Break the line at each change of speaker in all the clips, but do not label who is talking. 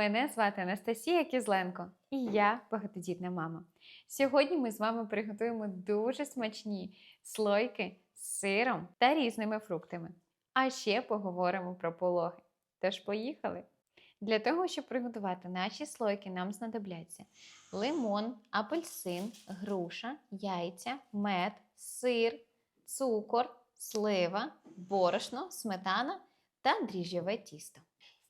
Мене звати Анастасія Кізленко і я багатодітна мама. Сьогодні ми з вами приготуємо дуже смачні слойки з сиром та різними фруктами. А ще поговоримо про пологи. Тож поїхали! Для того, щоб приготувати наші слойки, нам знадобляться лимон, апельсин, груша, яйця, мед, сир, цукор, слива, борошно, сметана та дріжджове тісто.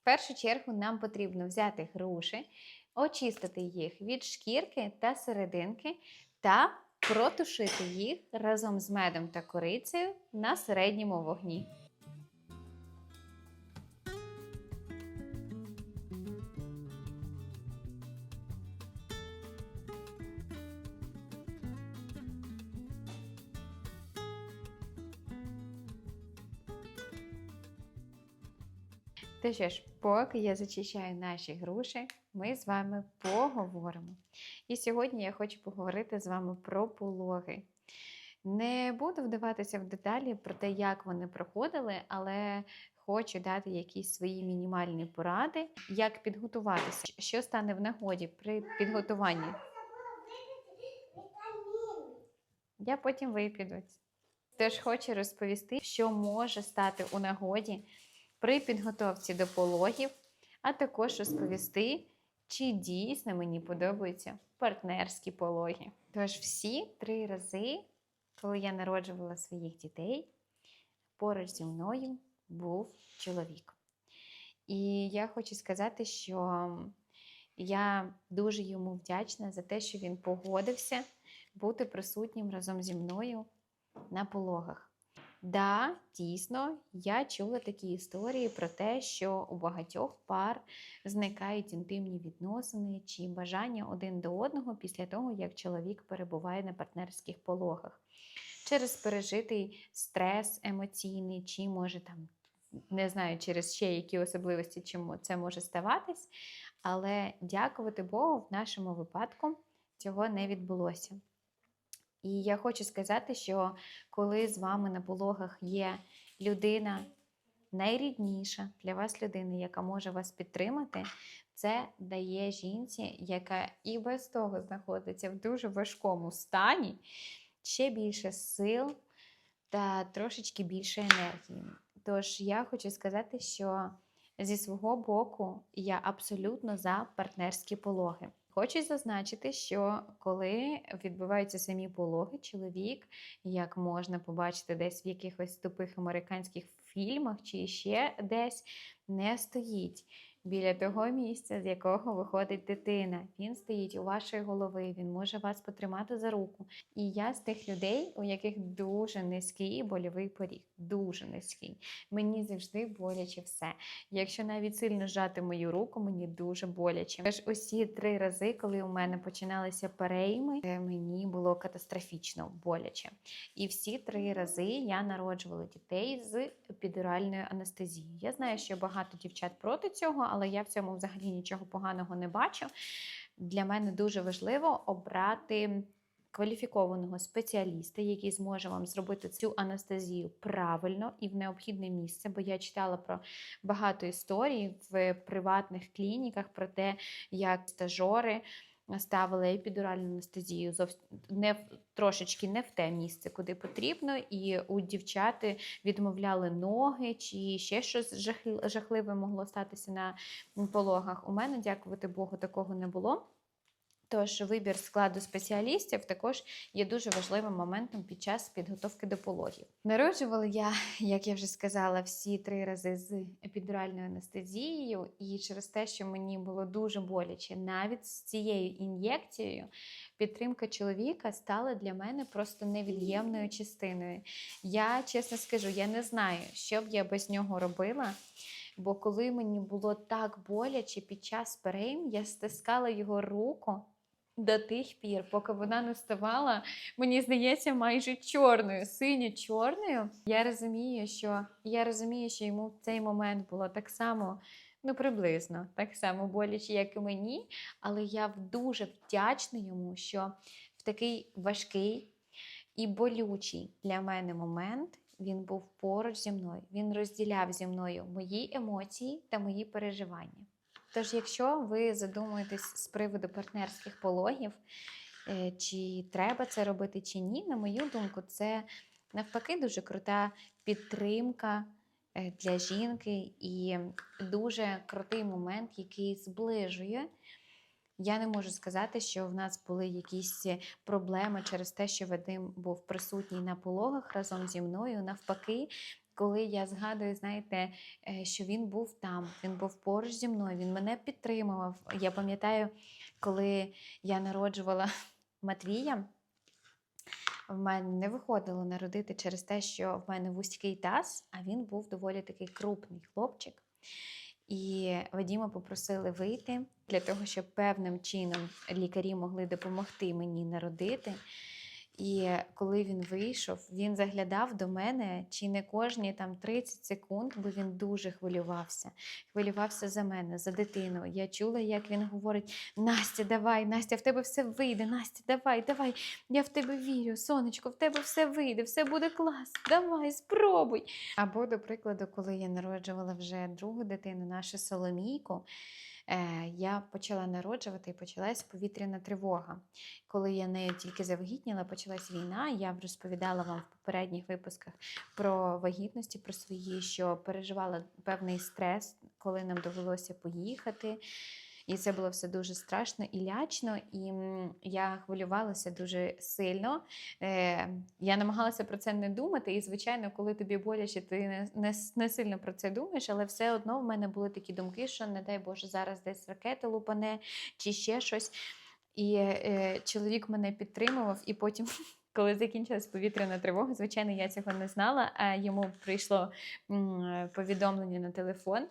В першу чергу нам потрібно взяти груші, очистити їх від шкірки та серединки та протушити їх разом з медом та корицею на середньому вогні. То що ж, поки я зачищаю наші груші, ми з вами поговоримо. І сьогодні я хочу поговорити з вами про пологи. Не буду вдаватися в деталі про те, як вони проходили, але хочу дати якісь свої мінімальні поради, як підготуватися, що стане в нагоді при підготуванні. Я потім випіду. Теж хочу розповісти, що може стати у нагоді при підготовці до пологів, а також розповісти, чи дійсно мені подобаються партнерські пологи. Тож всі три рази, коли я народжувала своїх дітей, поруч зі мною був чоловік. І я хочу сказати, що я дуже йому вдячна за те, що він погодився бути присутнім разом зі мною на пологах. Да, дійсно, я чула такі історії про те, що у багатьох пар зникають інтимні відносини чи бажання один до одного після того, як чоловік перебуває на партнерських пологах. Через пережитий стрес емоційний, чи може там, не знаю, через ще які особливості, чому це може ставатись. Але дякувати Богу, в нашому випадку цього не відбулося. І я хочу сказати, що коли з вами на пологах є людина найрідніша для вас людина, яка може вас підтримати, це дає жінці, яка і без того знаходиться в дуже важкому стані, ще більше сил та трошечки більше енергії. Тож я хочу сказати, що зі свого боку я абсолютно за партнерські пологи. Хочу зазначити, що коли відбуваються самі пологи, чоловік, як можна побачити десь в якихось тупих американських фільмах чи ще десь, не стоїть біля того місця, з якого виходить дитина. Він стоїть у вашої голови, він може вас потримати за руку. І я з тих людей, у яких дуже низький больовий поріг, дуже низький. Мені завжди боляче все. Якщо навіть сильно зжати мою руку, мені дуже боляче. Тож усі три рази, коли у мене починалися перейми, мені було катастрофічно боляче. І всі три рази я народжувала дітей з епідуральною анестезією. Я знаю, що багато дівчат проти цього, але я в цьому взагалі нічого поганого не бачу. Для мене дуже важливо обрати кваліфікованого спеціаліста, який зможе вам зробити цю анестезію правильно і в необхідне місце. Бо я читала про багато історій в приватних клініках про те, як стажори. Ставили епідуральну анестезію не трошечки не в те місце, куди потрібно, і у дівчати відмовляли ноги, чи ще щось жахливе могло статися на пологах. У мене, дякувати Богу, такого не було. Тож вибір складу спеціалістів також є дуже важливим моментом під час підготовки до пологів. Народжувала я, як я вже сказала, всі три рази з епідуральною анестезією, і через те, що мені було дуже боляче, навіть з цією ін'єкцією, підтримка чоловіка стала для мене просто невід'ємною частиною. Я чесно скажу, я не знаю, що б я без нього робила. Бо коли мені було так боляче під час перейм, я стискала його руку до тих пір, поки вона не ставала, мені здається, майже чорною, синьо-чорною. Я розумію, що я розумію, що йому в цей момент було так само. Ну, приблизно так само боляче, як і мені, але я дуже вдячна йому, що в такий важкий і болючий для мене момент він був поруч зі мною. Він розділяв зі мною мої емоції та мої переживання. Тож, якщо ви задумуєтесь з приводу партнерських пологів, е, чи треба це робити, чи ні, на мою думку, це навпаки дуже крута підтримка е, для жінки і дуже крутий момент, який зближує. Я не можу сказати, що в нас були якісь проблеми через те, що Вадим був присутній на пологах разом зі мною. Навпаки, коли я згадую, знаєте, е, що він був там, він був поруч зі мною, він мене підтримував. Я пам'ятаю, коли я народжувала Матвія. В мене не виходило народити через те, що в мене вузький таз, а він був доволі такий крупний хлопчик. І Вадіма попросили вийти для того, щоб певним чином лікарі могли допомогти мені народити. І коли він вийшов, він заглядав до мене чи не кожні там 30 секунд, бо він дуже хвилювався. Хвилювався за мене, за дитину. Я чула, як він говорить: Настя, давай, Настя, в тебе все вийде. Настя, давай, давай. Я в тебе вірю, сонечко, в тебе все вийде, все буде клас. Давай, спробуй. Або, до прикладу, коли я народжувала вже другу дитину, нашу Соломійку. Е, Я почала народжувати і почалась повітряна тривога. Коли я не тільки завагітніла, почалась війна. Я розповідала вам в попередніх випусках про вагітності, про свої, що переживала певний стрес, коли нам довелося поїхати. І це було все дуже страшно і лячно, і я хвилювалася дуже сильно. Е, я намагалася про це не думати. І, звичайно, коли тобі боляче, ти не, сильно про це думаєш, але все одно в мене були такі думки, що не дай Боже, зараз десь ракета лупане чи ще щось. І е, чоловік мене підтримував, і потім. Коли закінчилась повітряна тривога, звичайно, я цього не знала. А йому прийшло повідомлення на телефон,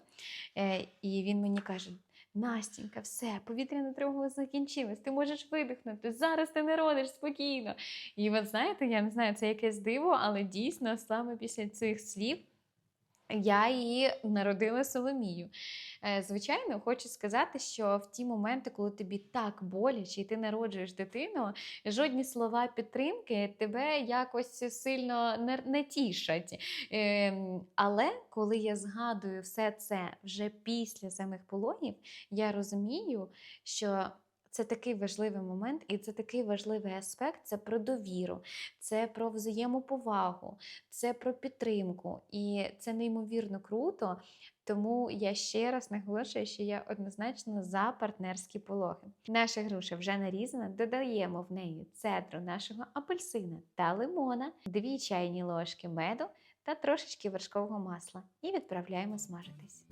е, і він мені каже: Настінька, все, повітряна тривога закінчилась, ти можеш видихнути. Зараз ти не родиш спокійно. І от знаєте, я не знаю, це якесь диво, але дійсно саме після цих слів. Я її народила Соломію. Е, Звичайно, хочу сказати, що в ті моменти, коли тобі так боляче, і ти народжуєш дитину, жодні слова підтримки тебе якось сильно не, тішать. Ем, Але коли я згадую все це вже після самих пологів, я розумію, що це такий важливий момент, і це такий важливий аспект це про довіру, це про взаємоповагу, це про підтримку. І це неймовірно круто. Тому я ще раз наголошую, що я однозначно за партнерські пологи. Наша груша вже нарізана, додаємо в неї цедру нашого апельсина та лимона, дві чайні ложки меду та трошечки вершкового масла і відправляємо смажитись.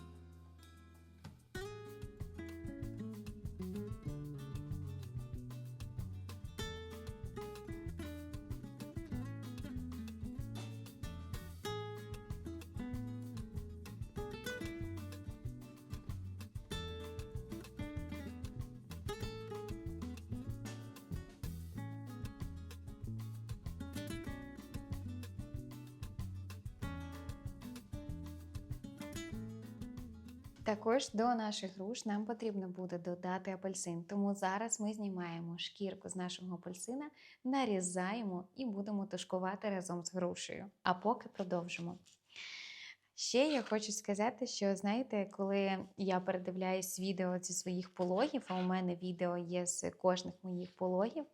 Також до наших груш нам потрібно буде додати апельсин. Тому зараз ми знімаємо шкірку з нашого апельсина, нарізаємо і будемо тушкувати разом з грушею. А поки продовжимо. Ще я хочу сказати, що знаєте, коли я передивляюсь відео зі своїх пологів, а у мене відео є з кожних моїх пологів.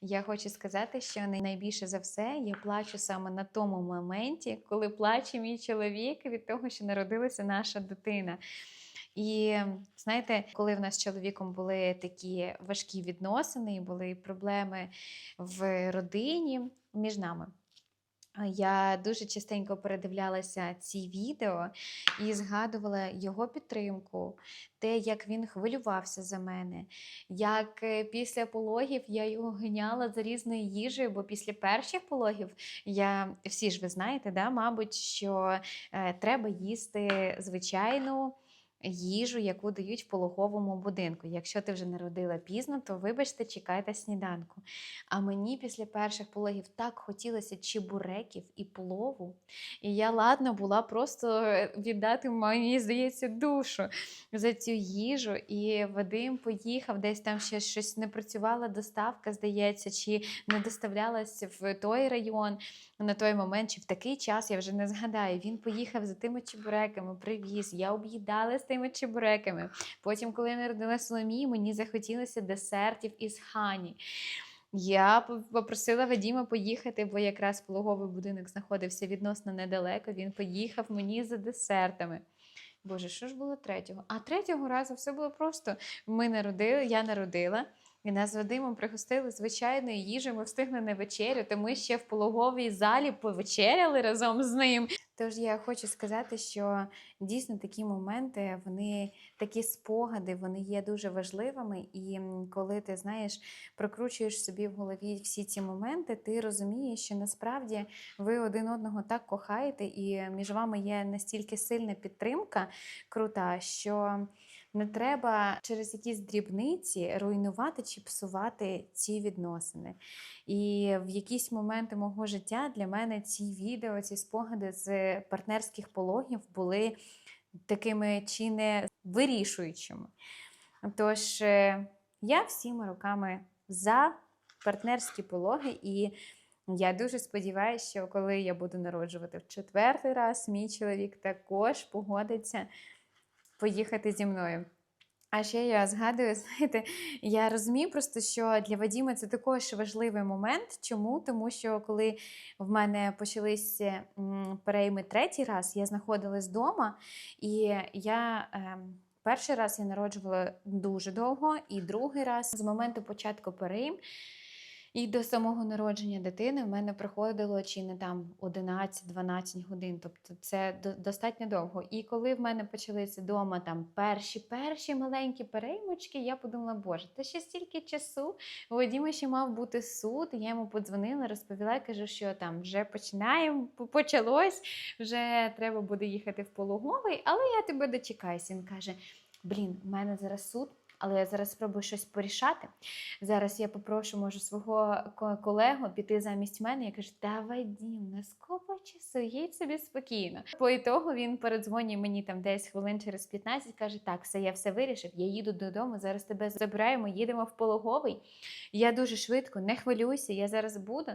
Я хочу сказати, що найбільше за все я плачу саме на тому моменті, коли плаче мій чоловік від того, що народилася наша дитина. І знаєте, коли в нас з чоловіком були такі важкі відносини, були проблеми в родині між нами. Я дуже частенько передивлялася ці відео і згадувала його підтримку, те, як він хвилювався за мене, як е, після пологів я його ганяла за різною їжею, бо після перших пологів я всі ж ви знаєте, да, мабуть, що е, треба їсти звичайну. Їжу, яку дають в пологовому будинку. Якщо ти вже народила пізно, то вибачте, чекайте сніданку. А мені після перших пологів так хотілося чебуреків і плову. І я ладна була просто е, віддати, мені здається, душу за цю їжу. І Вадим поїхав, десь там ще щось не працювала доставка, здається, чи не доставлялась в той район на той момент, чи в такий час, я вже не згадаю. Він поїхав за тими чебуреками, привіз. Я об'їдала з тими тими чебуреками. Потім, коли я народила Соломію, мені захотілося десертів із хані. Я попросила Вадіма поїхати, бо якраз пологовий будинок знаходився відносно недалеко. Він поїхав мені за десертами. Боже, що ж було третього? А третього разу все було просто. Ми народили, я народила. І нас з Вадимом пригостили звичайною їжею. Ми встигли на вечерю, то ми ще в пологовій залі повечеряли разом з ним. Тож я хочу сказати, що дійсно такі моменти, вони такі спогади, вони є дуже важливими. І коли ти знаєш, прокручуєш собі в голові всі ці моменти, ти розумієш, що насправді ви один одного так кохаєте, і між вами є настільки сильна підтримка крута, що не треба через якісь дрібниці руйнувати чи псувати ці відносини. І в якісь моменти мого життя для мене ці відео, ці спогади з партнерських пологів були такими чи не вирішуючими. Тож е, я всіма руками за партнерські пологи, і я дуже сподіваюся, що коли я буду народжувати в четвертий раз, мій чоловік також погодиться поїхати зі мною. А ще я згадую, знаєте, я розумію просто, що для Вадіма це також важливий момент. Чому? Тому що коли в мене почалися перейми третій раз, я знаходилась вдома, і я. ем, Перший раз я народжувала дуже довго, і другий раз з моменту початку перейм і до самого народження дитини в мене проходило чи не там 11-12 годин. Тобто це до- достатньо довго. І коли в мене почалися вдома там перші перші маленькі переймочки, я подумала, боже, та ще стільки часу. У Вадіма ще мав бути суд. Я йому подзвонила, розповіла, кажу, що там вже починаємо, почалось, вже треба буде їхати в пологовий, але я тебе дочекаюся. Він каже: Блін, в мене зараз суд. Але я зараз спробую щось порішати. Зараз я попрошу, може, свого колегу піти замість мене. Я кажу, та Вадім, не скопа часу, їдь собі спокійно. По ітогу він передзвонює мені там десь хвилин через 15, каже: Так, все, я все вирішив, я їду додому, зараз тебе забираємо, їдемо в пологовий. Я дуже швидко, не хвилюйся, я зараз буду.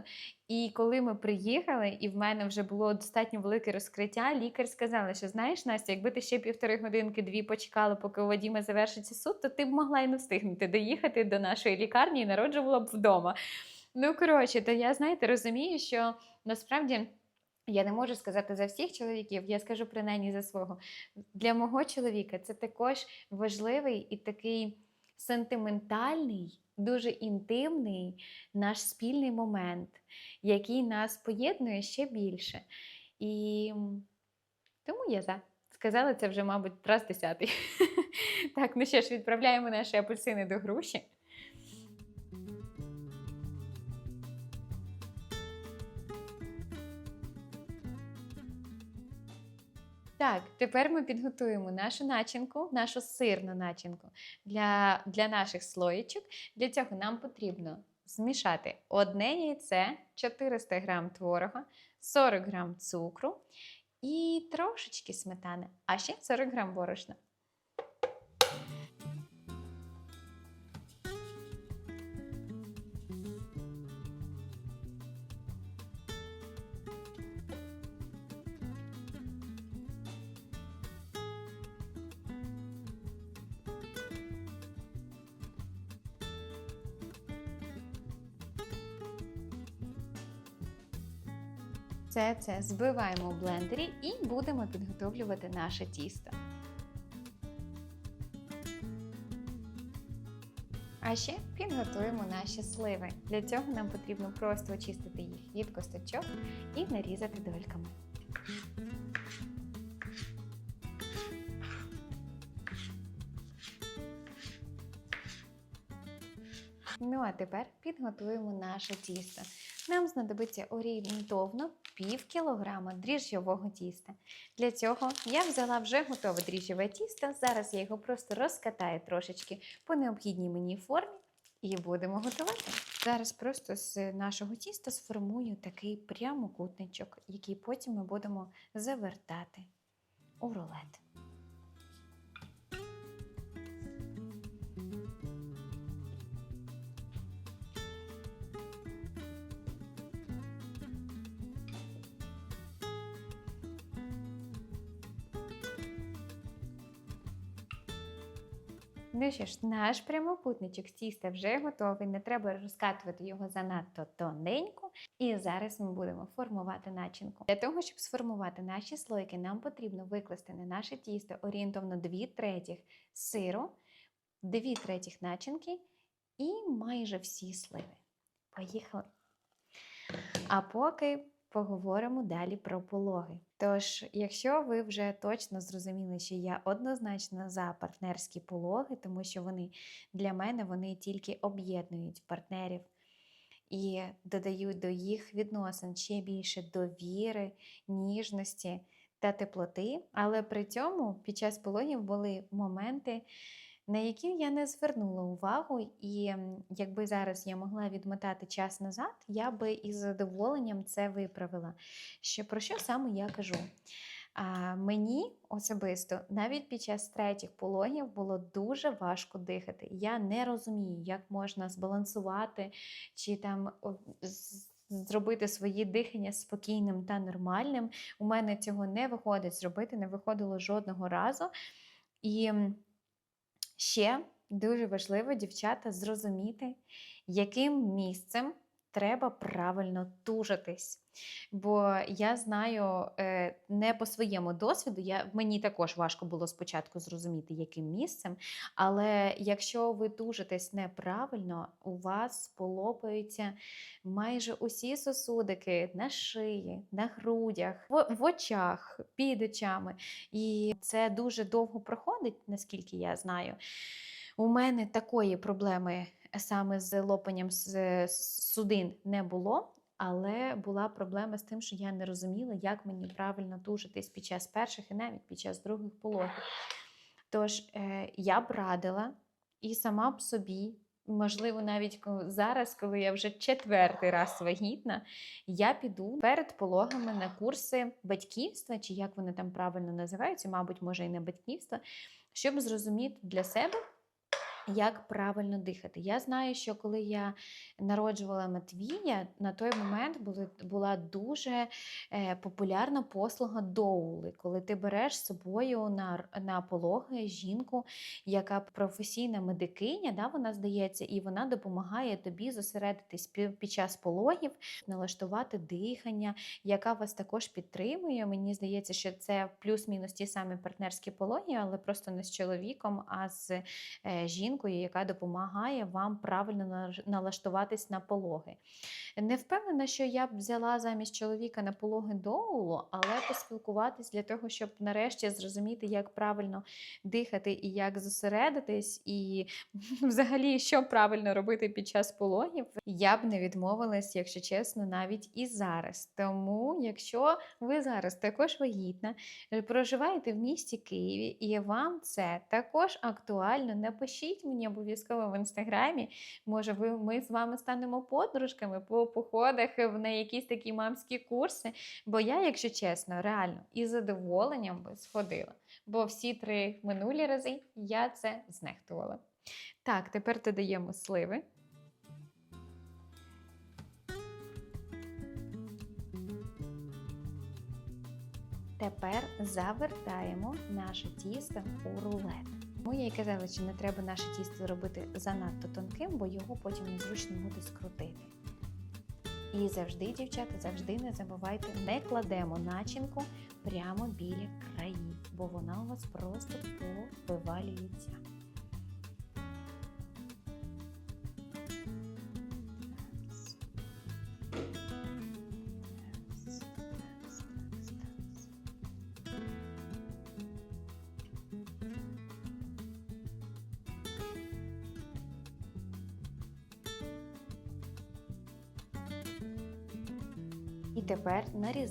І коли ми приїхали, і в мене вже було достатньо велике розкриття, лікар сказала, що знаєш, Настя, якби ти ще півтори годинки дві почекала, поки у Вадіма завершиться суд, то ти б могла і не встигнути доїхати до нашої лікарні і народжувала б вдома. Ну, коротше, то я, знаєте, розумію, що насправді. Я не можу сказати за всіх чоловіків, я скажу принаймні за свого. Для мого чоловіка це також важливий і такий сентиментальний, дуже інтимний наш спільний момент, який нас поєднує ще більше. І тому я за. Сказала це вже, мабуть, раз десятий. Так, ну що ж, відправляємо наші апельсини до груші. Так, тепер ми підготуємо нашу начинку, нашу сирну начинку для, для наших слоєчок. Для цього нам потрібно змішати одне яйце, 400 г творога, 40 г цукру і трошечки сметани, а ще 40 г борошна. Це це збиваємо в блендері і будемо підготовлювати наше тісто. А ще підготуємо наші сливи. Для цього нам потрібно просто очистити їх від косточок і нарізати дольками. Ну а тепер підготуємо наше тісто. Нам знадобиться орієнтовно пів кілограма дріжджового тіста. Для цього я взяла вже готове дріжджове тісто. Зараз я його просто розкатаю трошечки по необхідній мені формі і будемо готувати. Зараз просто з нашого тіста сформую такий прямокутничок, який потім ми будемо завертати у рулет. Ну що ж, наш прямокутничок тіста вже готовий, не треба розкатувати його занадто тоненько. І зараз ми будемо формувати начинку. Для того, щоб сформувати наші слойки, нам потрібно викласти на наше тісто орієнтовно 2 третіх сиру, 2 третіх начинки і майже всі сливи. Поїхали! А поки поговоримо далі про пологи. Тож, якщо ви вже точно зрозуміли, що я однозначно за партнерські пологи, тому що вони для мене вони тільки об'єднують партнерів і додають до їх відносин ще більше довіри, ніжності та теплоти. Але при цьому під час пологів були моменти, на які я не звернула увагу, і якби зараз я могла відмотати час назад, я би із задоволенням це виправила. Що про що саме я кажу? А, мені особисто навіть під час третіх пологів було дуже важко дихати. Я не розумію, як можна збалансувати чи там зробити свої дихання спокійним та нормальним. У мене цього не виходить зробити, не виходило жодного разу. І ще дуже важливо, дівчата, зрозуміти, яким місцем треба правильно тужитись. Бо я знаю е, не по своєму досвіду, я, мені також важко було спочатку зрозуміти, яким місцем. Але якщо ви тужитесь неправильно, у вас полопаються майже усі сосудики на шиї, на грудях, в, в очах, під очами. І це дуже довго проходить, наскільки я знаю. У мене такої проблеми саме з лопанням судин не було. Але була проблема з тим, що я не розуміла, як мені правильно тужитись під час перших і навіть під час других пологів. Тож е, я б радила і сама б собі, можливо, навіть зараз, коли я вже четвертий раз вагітна, я піду перед пологами на курси батьківства, чи як вони там правильно називаються, мабуть, може і не батьківства, щоб зрозуміти для себе. Як правильно дихати? Я знаю, що коли я народжувала Матвія, на той момент була дуже е, популярна послуга доули, коли ти береш з собою на, на пологи жінку, яка професійна медикиня, да, вона здається, і вона допомагає тобі зосередитись під час пологів, налаштувати дихання, яка вас також підтримує. Мені здається, що це плюс-мінус ті самі партнерські пологи, але просто не з чоловіком, а з е, жінкою, яка допомагає вам правильно налаштуватись на пологи. Не впевнена, що я б взяла замість чоловіка на пологи доулу, але поспілкуватись для того, щоб нарешті зрозуміти, як правильно дихати і як зосередитись, і взагалі, що правильно робити під час пологів, я б не відмовилась, якщо чесно, навіть і зараз. Тому, якщо ви зараз також вагітна, е, проживаєте в місті Києві, і вам це також актуально, напишіть мені обов'язково в інстаграмі. Може, ви ми з вами станемо подружками по походах на якісь такі мамські курси. Бо я, якщо чесно, реально із задоволенням би сходила. Бо всі три минулі рази я це знехтувала. Так, тепер додаємо сливи. Тепер завертаємо наше тісто у рулет. Ми я казали, казала, що не треба наше тісто робити занадто тонким, бо його потім незручно буде скрутити. І завжди, дівчата, завжди не забувайте, не кладемо начинку прямо біля країв, бо вона у вас просто повивалюється.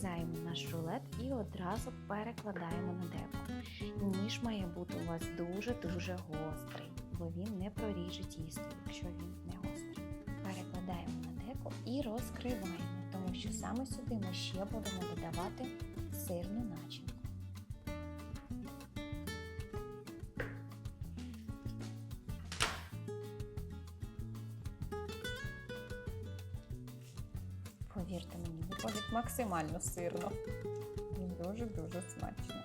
Тепер нарізаємо наш рулет і одразу перекладаємо на деко. Ніж має бути у вас дуже-дуже гострий, бо він не проріже тісто, якщо він не гострий. Перекладаємо на деко і розкриваємо, тому що саме сюди ми ще будемо додавати сирну начинку. максимально сирно. І дуже-дуже смачно.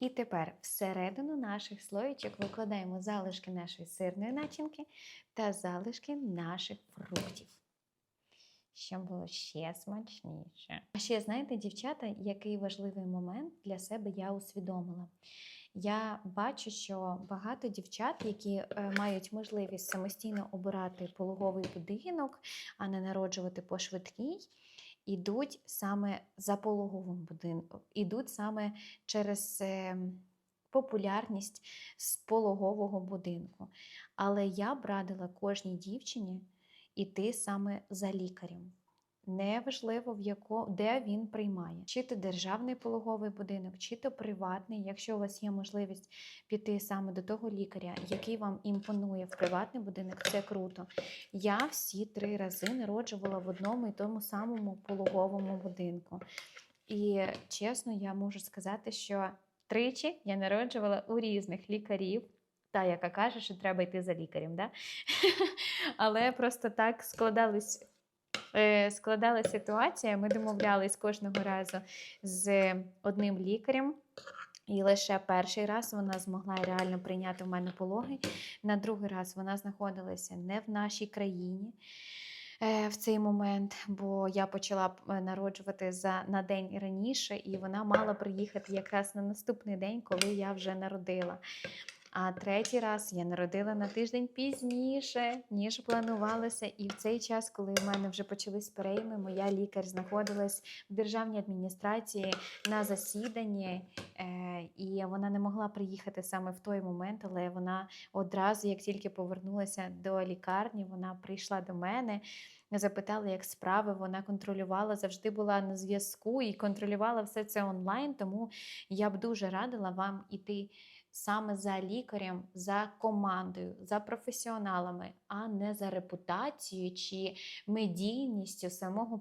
І тепер всередину наших слоєчок викладаємо залишки нашої сирної начинки та залишки наших фруктів. Щоб було ще смачніше. А ще, знаєте, дівчата, який важливий момент для себе я усвідомила. Я бачу, що багато дівчат, які е, мають можливість самостійно обирати пологовий будинок, а не народжувати по швидкій, ідуть саме за пологовим будинком, ідуть саме через е, популярність з пологового будинку. Але я б радила кожній дівчині іти саме за лікарем. Неважливо, в яко, де він приймає, чи то державний пологовий будинок, чи то приватний. Якщо у вас є можливість піти саме до того лікаря, який вам імпонує в приватний будинок, це круто. Я всі три рази народжувала в одному і тому самому пологовому будинку. І чесно, я можу сказати, що тричі я народжувала у різних лікарів. Та, яка каже, що треба йти за лікарем, да? але просто так складались е, складала ситуація. Ми домовлялись кожного разу з одним лікарем. І лише перший раз вона змогла реально прийняти в мене пологи. На другий раз вона знаходилася не в нашій країні е, в цей момент, бо я почала е, народжувати за на день раніше, і вона мала приїхати якраз на наступний день, коли я вже народила. А третій раз я народила на тиждень пізніше, ніж планувалося. І в цей час, коли в мене вже почались перейми, моя лікар знаходилась в державній адміністрації на засіданні, е, і вона не могла приїхати саме в той момент, але вона одразу, як тільки повернулася до лікарні, вона прийшла до мене. Запитала, як справи, вона контролювала, завжди була на зв'язку і контролювала все це онлайн. Тому я б дуже радила вам іти саме за лікарем, за командою, за професіоналами, а не за репутацією чи медійністю самого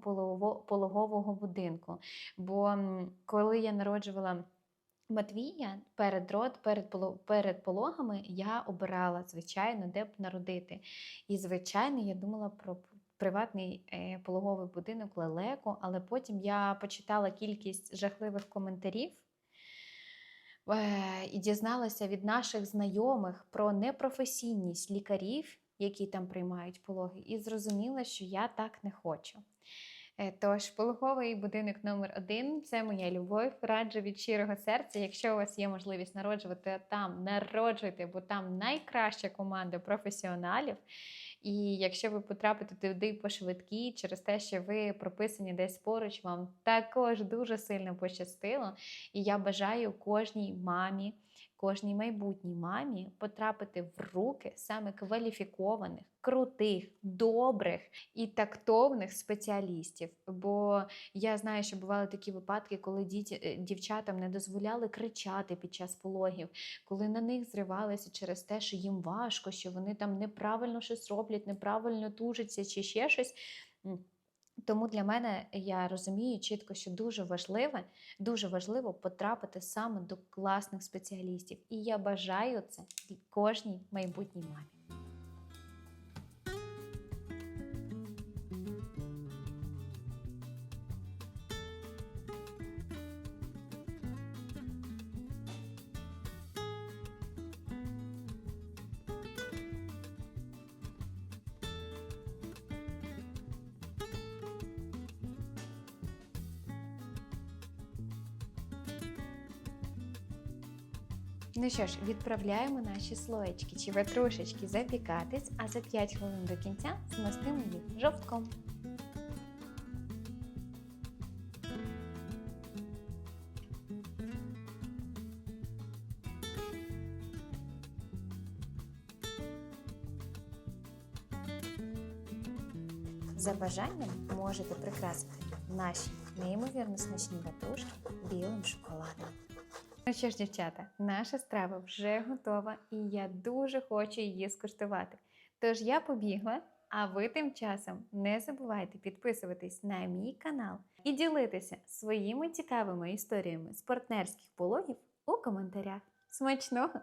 пологового будинку. Бо коли я народжувала. Матвія перед род, перед перед пологами я обирала, звичайно, де б народити. І, звичайно, я думала про приватний е, пологовий будинок лелеко, але потім я почитала кількість жахливих коментарів і дізналася від наших знайомих про непрофесійність лікарів, які там приймають пологи, і зрозуміла, що я так не хочу. Е, Тож, пологовий будинок номер один це моя любов. Раджу від щирого серця. Якщо у вас є можливість народжувати там, народжуйте, бо там найкраща команда професіоналів. І якщо ви потрапите туди по швидкі, через те, що ви прописані десь поруч, вам також дуже сильно пощастило. І я бажаю кожній мамі, кожній майбутній мамі потрапити в руки саме кваліфікованих, крутих, добрих і тактовних спеціалістів. Бо я знаю, що бували такі випадки, коли діті, е, дівчатам не дозволяли кричати під час пологів, коли на них зривалися через те, що їм важко, що вони там неправильно щось роблять, неправильно тужаться чи ще щось. Тому для мене я розумію чітко, що дуже важливе, дуже важливо потрапити саме до класних спеціалістів. І я бажаю це кожній майбутній мамі. Ну що ж, відправляємо наші слоєчки чи ватрушечки запікатись, а за 5 хвилин до кінця змастимо їх жовтком. За бажанням можете прикрасити наші неймовірно смачні ватрушки білим шоколадом. Ну що ж, дівчата, наша страва вже готова, і я дуже хочу її скуштувати. Тож я побігла, а ви тим часом не забувайте підписуватись на мій канал і ділитися своїми цікавими історіями з партнерських пологів у коментарях. Смачного!